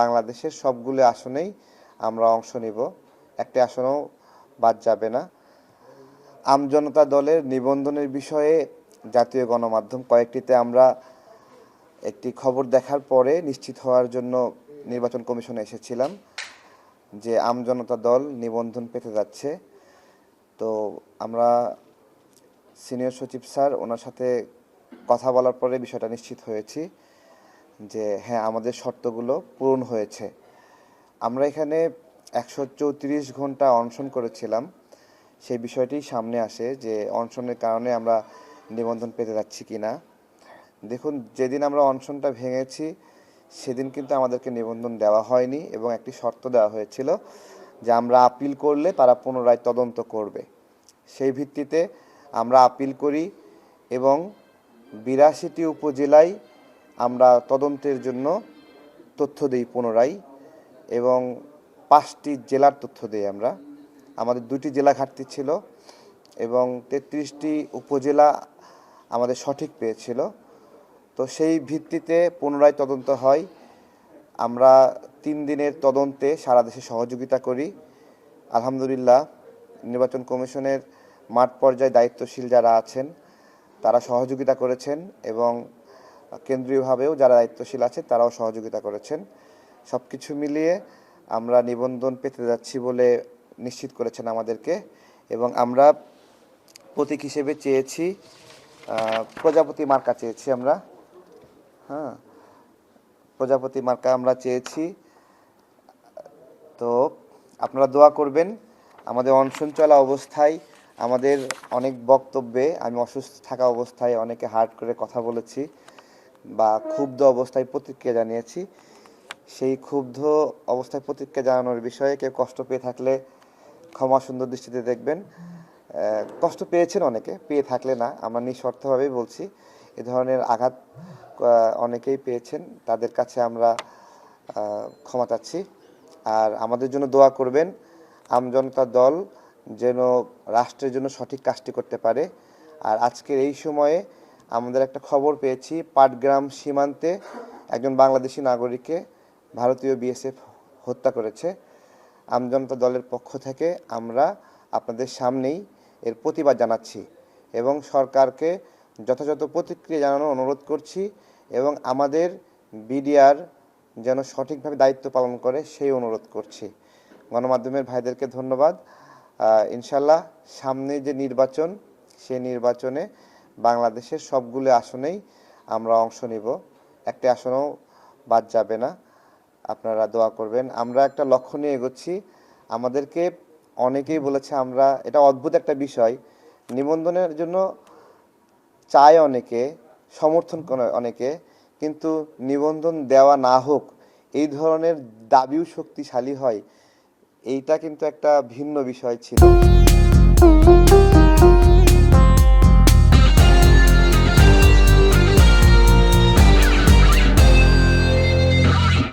বাংলাদেশের সবগুলো আসনেই আমরা অংশ নিব। একটি আসনও বাদ যাবে না। আমজনতা দলের নিবন্ধনের বিষয়ে জাতীয় গণমাধ্যম কয়েকটিতে আমরা একটি খবর দেখার পরে নিশ্চিত হওয়ার জন্য নির্বাচন কমিশনে এসেছিলাম যে আমজনতা দল নিবন্ধন পেতে যাচ্ছে। তো আমরা সিনিয়র সচিব স্যার, ওনার সাথে কথা বলার পরে বিষয়টা নিশ্চিত হয়েছি। যে হ্যাঁ আমাদের শর্তগুলো পূরণ হয়েছে। আমরা এখানে একশো চৌত্রিশ ঘণ্টা অনশন করেছিলাম। সেই বিষয়টি সামনে আসে যে, অনশনের কারণে আমরা নিবন্ধন পেতে যাচ্ছি কি না দেখুন, যেদিন আমরা অনশনটা ভেঙেছি, সেদিন কিন্তু আমাদেরকে নিবন্ধন দেওয়া হয়নি এবং একটি শর্ত দেওয়া হয়েছিল যে, আমরা আপিল করলে তারা পুনরায় তদন্ত করবে। সেই ভিত্তিতে আমরা আপিল করি এবং বিরাশিটি উপজেলায় আমরা তদন্তের জন্য তথ্য দিই পুনরায় এবং পাঁচটি জেলার তথ্য দিই আমরা। আমাদের দুটি জেলা ঘাটতি ছিল এবং তেত্রিশটি উপজেলা আমাদের সঠিক পেয়েছিল। তো সেই ভিত্তিতে পুনরায় তদন্ত হয়। আমরা তিন দিনের তদন্তে সারা দেশে সহযোগিতা করি। আলহামদুলিল্লাহ, নির্বাচন কমিশনের মাঠ পর্যায়ে দায়িত্বশীল যারা আছেন, তারা সহযোগিতা করেছেন এবং কেন্দ্রীয়ভাবেও যারা দায়িত্বশীল আছে, তারাও সহযোগিতা করেছেন। সব কিছু মিলিয়ে আমরা নিবন্ধন পেতে যাচ্ছি বলে নিশ্চিত করেছেন আমাদেরকে এবং আমরা প্রতীক হিসেবে চেয়েছি প্রজাপতি মার্কা চেয়েছি আমরা। হ্যাঁ প্রজাপতি মার্কা আমরা চেয়েছি। তো আপনারা দোয়া করবেন, আমাদের অনশন চলা অবস্থায়, আমাদের অনেক বক্তব্যে, আমি অসুস্থ থাকা অবস্থায় অনেকে হার্ট করে কথা বলেছি। বা ক্ষুব্ধ অবস্থায় প্রতিক্রিয়া জানিয়েছি। সেই ক্ষুব্ধ অবস্থায় প্রতিক্রিয়া জানানোর বিষয়ে কেউ কষ্ট পেয়ে থাকলে ক্ষমা সুন্দর দৃষ্টিতে দেখবেন। কষ্ট পেয়েছেন অনেকে, পেয়ে থাকলে না, আমরা নিঃশর্তভাবেই বলছি। এ ধরনের আঘাত অনেকেই পেয়েছেন, তাদের কাছে আমরা ক্ষমা চাচ্ছি। আর আমাদের জন্য দোয়া করবেন, আমজনতা দল যেন রাষ্ট্রের জন্য সঠিক কাজটি করতে পারে। আর আজকের এই সময়ে আমাদের একটা খবর পেয়েছি, পাটগ্রাম সীমান্তে একজন বাংলাদেশি নাগরিককে ভারতীয় বিএসএফ হত্যা করেছে। আমজনতা দলের পক্ষ থেকে আমরা আপনাদের সামনেই এর প্রতিবাদ জানাচ্ছি এবং সরকারকে যথাযথ প্রতিক্রিয়া জানানোর অনুরোধ করছি এবং আমাদের বিডিআর যেন সঠিকভাবে দায়িত্ব পালন করে সেই অনুরোধ করছি। গণমাধ্যমের ভাইদেরকে ধন্যবাদ। ইনশাল্লাহ সামনে যে নির্বাচন, সেই নির্বাচনে বাংলাদেশের সবগুলো আসনেই আমরা অংশ নিব। একটি আসনও বাদ যাবে না। আপনারা দোয়া করবেন। আমরা একটা লক্ষ্য নিয়ে এগোচ্ছি। আমাদেরকে অনেকেই বলেছে আমরা, এটা অদ্ভুত একটা বিষয়, নিবন্ধনের জন্য চায় অনেকে, সমর্থন করে অনেকে, কিন্তু নিবন্ধন দেওয়া না হোক, এই ধরনের দাবিও শক্তিশালী হয়, এইটা কিন্তু একটা ভিন্ন বিষয় ছিল।